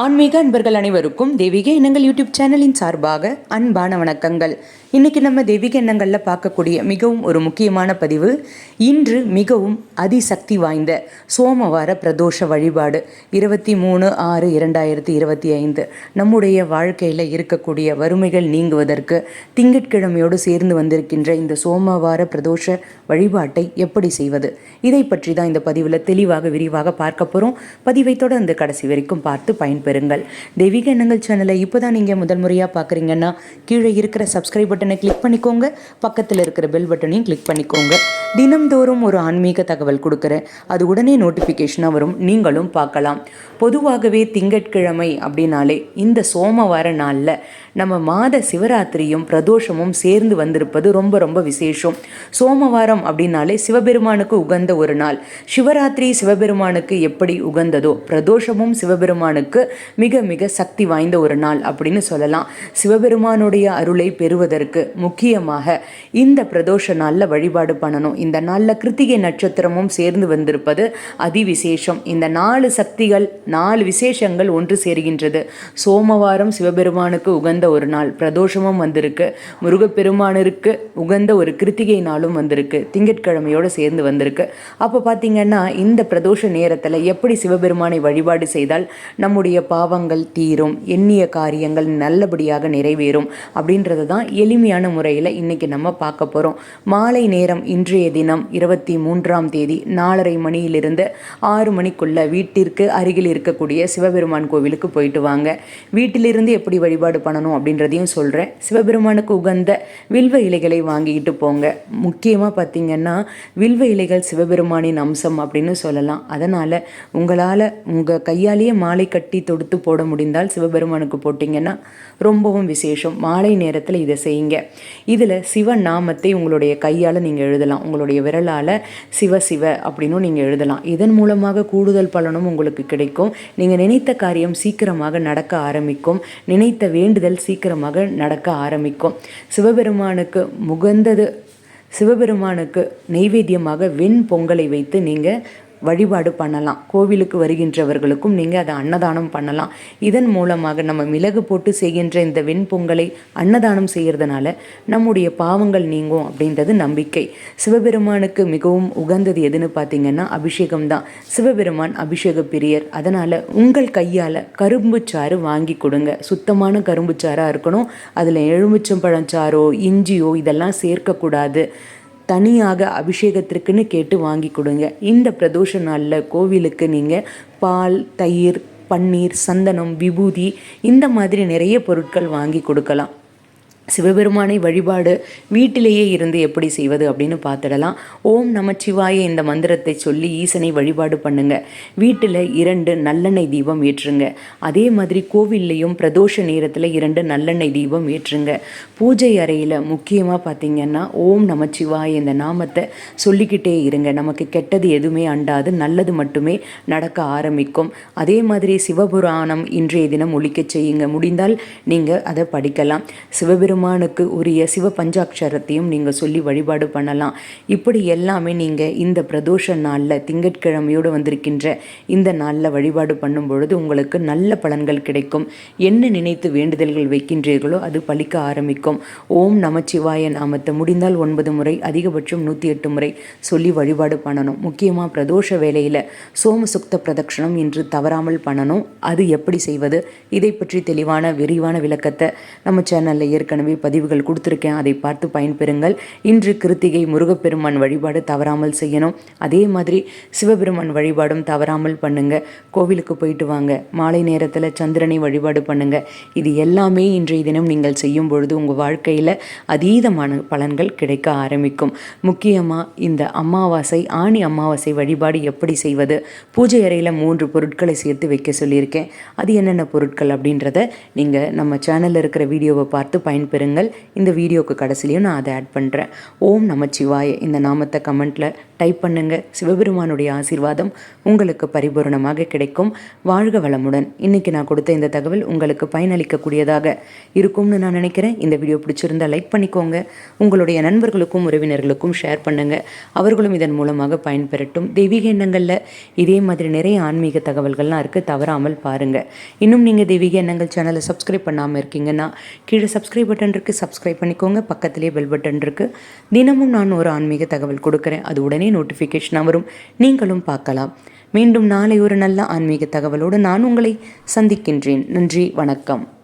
ஆன்மீக அன்பர்கள் அனைவருக்கும் தெய்வீக எண்ணங்கள் யூடியூப் சேனலின் சார்பாக அன்பான வணக்கங்கள். இன்னைக்கு நம்ம தெய்வீக எண்ணங்களில் பார்க்கக்கூடிய மிகவும் ஒரு முக்கியமான பதிவு இன்று மிகவும் அதிசக்தி வாய்ந்த சோமவார பிரதோஷ வழிபாடு இருபத்தி மூணு ஆறு இரண்டாயிரத்தி இருபத்தி ஐந்து. நம்முடைய வாழ்க்கையில் இருக்கக்கூடிய வறுமைகள் நீங்குவதற்கு திங்கட்கிழமையோடு சேர்ந்து வந்திருக்கின்ற இந்த சோமவார பிரதோஷ வழிபாட்டை எப்படி செய்வது? இதை பற்றி தான் இந்த பதிவில் தெளிவாக விரிவாக பார்க்க போகிறோம் பதிவை தொடர்ந்து கடைசி வரைக்கும் பார்த்து பெறுங்கள். தெய்வீக எண்ணங்கள் சேனலை இப்போ தான் நீங்கள் முதல் முறையாக பார்க்குறீங்கன்னா கீழே இருக்கிற சப்ஸ்கிரைப் பட்டனை கிளிக் பண்ணிக்கோங்க. பக்கத்தில் இருக்கிற பெல் பட்டனையும் கிளிக் பண்ணிக்கோங்க. தினம்தோறும் ஒரு ஆன்மீக தகவல் கொடுக்குறேன். அது உடனே நோட்டிஃபிகேஷனாக வரும். நீங்களும் பார்க்கலாம். பொதுவாகவே திங்கட்கிழமை அப்படின்னாலே இந்த சோமவார நாளில் நம்ம மாத சிவராத்திரியும் பிரதோஷமும் சேர்ந்து வந்திருப்பது ரொம்ப ரொம்ப விசேஷம். சோமவாரம் அப்படின்னாலே சிவபெருமானுக்கு உகந்த ஒரு நாள். சிவராத்திரி சிவபெருமானுக்கு எப்படி உகந்ததோ பிரதோஷமும் சிவபெருமானுக்கு மிக மிக சக்தி வாய்ந்த ஒரு நாள் அப்படின்னு சொல்லலாம். சிவபெருமானுடைய அருளை பெறுவதற்கு முக்கியமாக இந்த பிரதோஷ நாளில் வழிபாடு பண்ணணும். இந்த நாளில் கிருத்திகை நட்சத்திரமும் சேர்ந்து வந்திருப்பது அதிவிசேஷம். இந்த நாலு சக்திகள் நாலு விசேஷங்கள் ஒன்று சேர்கின்றது. சோமவாரம் சிவபெருமானுக்கு உகந்த ஒரு நாள். பிரதோஷமும் வந்திருக்கு. முருகப்பெருமானிற்கு உகந்த ஒரு கிருத்திகை நாளும் வந்திருக்கு. திங்கட்கிழமையோடு சேர்ந்து வந்திருக்கு. அப்போ பார்த்தீங்கன்னா இந்த பிரதோஷ நேரத்தில் எப்படி சிவபெருமானை வழிபாடு செய்தால் நம்முடைய பாவங்கள் தீரும் எண்ணிய காரியங்கள் நல்லபடியாக நிறைவேறும் அப்படின்றது தான் எளிமையான முறையில் இன்னைக்கு நம்ம பார்க்க போகிறோம் மாலை நேரம் இன்றைய தினம் இருபத்தி மூன்றாம் தேதி நாலரை மணியிலிருந்து ஆறு மணிக்குள்ள வீட்டிற்கு அருகில் இருக்கக்கூடிய சிவபெருமான் கோவிலுக்கு போயிட்டு வாங்க. வீட்டிலிருந்து எப்படி வழிபாடு பண்ணணும் அப்படின்றதையும் சொல்கிறேன் சிவபெருமானுக்கு உகந்த வில்வ இலைகளை வாங்கிக்கிட்டு போங்க. முக்கியமாக பார்த்தீங்கன்னா வில்வ இலைகள் சிவபெருமானின் அம்சம் அப்படின்னு சொல்லலாம். அதனால் உங்களால் உங்கள் கையாலேயே மாலை கட்டி தொடுத்து போட முடிந்தால் சிவபெருமானுக்கு போட்டிங்கன்னா ரொம்பவும் விசேஷம். மாலை நேரத்தில் இதை செய்யுங்க. இதில் சிவ நாமத்தை உங்களுடைய கையால் நீங்கள் எழுதலாம். உங்களுடைய விரலால் சிவ சிவ அப்படின்னும் நீங்கள் எழுதலாம். இதன் மூலமாக கூடுதல் பலனும் உங்களுக்கு கிடைக்கும். நீங்கள் நினைத்த காரியம் சீக்கிரமாக நடக்க ஆரம்பிக்கும். நினைத்த வேண்டுதல் சீக்கிரமாக நடக்க ஆரம்பிக்கும். சிவபெருமானுக்கு முகந்தது சிவபெருமானுக்கு நெய்வேத்தியமாக வெண் பொங்கலை வைத்து நீங்கள் வழிபாடு பண்ணலாம். கோவிலுக்கு வருகின்றவர்களுக்கும் நீங்கள் அதை அன்னதானம் பண்ணலாம். இதன் மூலமாக நம்ம மிளகு போட்டு செய்கின்ற இந்த வெண்பொங்கலை அன்னதானம் செய்கிறதுனால நம்முடைய பாவங்கள் நீங்கும் அப்படின்றது நம்பிக்கை. சிவபெருமானுக்கு மிகவும் உகந்தது எதுன்னு பார்த்தீங்கன்னா அபிஷேகம் தான். சிவபெருமான் அபிஷேக பிரியர். அதனால் உங்கள் கையால் கரும்பு சாறு வாங்கி கொடுங்க. சுத்தமான கரும்பு சாறாக இருக்கணும். அதில் எலுமிச்சம்பழம் சாறோ இஞ்சியோ இதெல்லாம் சேர்க்கக்கூடாது. தனியாக அபிஷேகத்திற்குன்னு கேட்டு வாங்கி கொடுங்க. இந்த பிரதோஷ நாளில் கோவிலுக்கு நீங்கள் பால் தயிர் பன்னீர் சந்தனம் விபூதி இந்த மாதிரி நிறைய பொருட்கள் வாங்கி கொடுக்கலாம். சிவபெருமானை வழிபாடு வீட்டிலேயே இருந்து எப்படி செய்வது அப்படின்னு பார்த்துடலாம். ஓம் நமச்சிவாய இந்த மந்திரத்தை சொல்லி ஈசனை வழிபாடு பண்ணுங்க. வீட்டில் இரண்டு நல்லெண்ணெய் தீபம் ஏற்றுங்க. அதே மாதிரி கோவில்லையும் பிரதோஷ நேரத்தில் இரண்டு நல்லெண்ணெய் தீபம் ஏற்றுங்க. பூஜை அறையில் முக்கியமாக பார்த்தீங்கன்னா ஓம் நமச்சிவாய இந்த நாமத்தை சொல்லிக்கிட்டே இருங்க. நமக்கு கெட்டது எதுவுமே அண்டாது நல்லது மட்டுமே நடக்க ஆரம்பிக்கும். அதே மாதிரி சிவபுராணம் இன்றைய தினம் ஒழிக்க செய்யுங்க. முடிந்தால் நீங்கள் அதை படிக்கலாம். சிவபெரு பெருமானுக்கு உரிய சிவ பஞ்சாட்சரத்தையும் நீங்கள் சொல்லி வழிபாடு பண்ணலாம். இப்படி எல்லாமே நீங்கள் இந்த பிரதோஷ நாளில் திங்கட்கிழமையோடு வந்திருக்கின்ற இந்த நாளில் வழிபாடு பண்ணும் பொழுது உங்களுக்கு நல்ல பலன்கள் கிடைக்கும். என்ன நினைத்து வேண்டுதல்கள் வைக்கின்றீர்களோ அது பலிக்க ஆரம்பிக்கும். ஓம் நமச்சிவாய நாமத்தை முடிந்தால் ஒன்பது முறை அதிகபட்சம் நூற்றி எட்டு முறை சொல்லி வழிபாடு பண்ணணும். முக்கியமாக பிரதோஷ வேலையில் சோமசுக்த பிரதட்சணம் இன்று தவறாமல் பண்ணணும். அது எப்படி செய்வது? இதை பற்றி தெளிவான விரிவான விளக்கத்தை நம்ம சேனலில் ஏற்கனவே ஏற்கனவே பதிவுகள் கொடுத்துருக்கேன். அதை பார்த்து பயன்பெறுங்கள். இன்று கிருத்திகை முருகப்பெருமான் வழிபாடு தவறாமல் செய்யணும். அதே மாதிரி சிவபெருமான் வழிபாடும் தவறாமல் பண்ணுங்க. கோவிலுக்கு போயிட்டு வாங்க. மாலை நேரத்தில் சந்திரனை வழிபாடு பண்ணுங்க. இது எல்லாமே இன்றைய தினம் நீங்கள் செய்யும் பொழுது உங்கள் வாழ்க்கையில் அதீதமான பலன்கள் கிடைக்க ஆரம்பிக்கும். முக்கியமாக இந்த அமாவாசை ஆணி அமாவாசை வழிபாடு எப்படி செய்வது? பூஜை அறையில் மூன்று பொருட்களை சேர்த்து வைக்க சொல்லியிருக்கேன். அது என்னென்ன பொருட்கள் அப்படின்றத நீங்கள் நம்ம சேனலில் இருக்கிற வீடியோவை பார்த்து பயன்பெறு பெறுங்கள். இந்த வீடியோக்கு கடைசிலையும் நான் அதை ஆட் பண்ணுறேன் ஓம் நமச்சிவாய இந்த நாமத்தை கமெண்ட்டில் டைப் பண்ணுங்க. சிவபெருமானுடைய ஆசீர்வாதம் உங்களுக்கு பரிபூரணமாக கிடைக்கும். வாழ்க வளமுடன். இன்னைக்கு நான் கொடுத்த இந்த தகவல் உங்களுக்கு பயனளிக்கக்கூடியதாக இருக்கும்னு நான் நினைக்கிறேன். இந்த வீடியோ பிடிச்சிருந்தா லைக் பண்ணிக்கோங்க. உங்களுடைய நண்பர்களுக்கும் உறவினர்களுக்கும் ஷேர் பண்ணுங்க. அவர்களும் இதன் மூலமாக பயன்பெறட்டும். தெய்வீக எண்ணங்களில் இதே மாதிரி நிறைய ஆன்மீக தகவல்கள்லாம் இருக்குது தவறாமல் பாருங்கள் இன்னும் நீங்கள் தெய்வீக எண்ணங்கள் சேனலை சப்ஸ்கிரைப் பண்ணாமல் இருக்கீங்கன்னா கீழே சப்ஸ்கிரைப் பட்டன் இருக்குது சப்ஸ்கிரைப் பண்ணிக்கோங்க. பக்கத்திலே பெல் பட்டன் இருக்குது தினமும் நான் ஒரு ஆன்மீக தகவல் கொடுக்குறேன். அது உடனே நோட்டிஃபிகேஷனாக வரும். நீங்களும் பார்க்கலாம். மீண்டும் நாளை ஒரு நல்ல ஆன்மீக தகவலோடு நான் உங்களை சந்திக்கின்றேன். நன்றி வணக்கம்.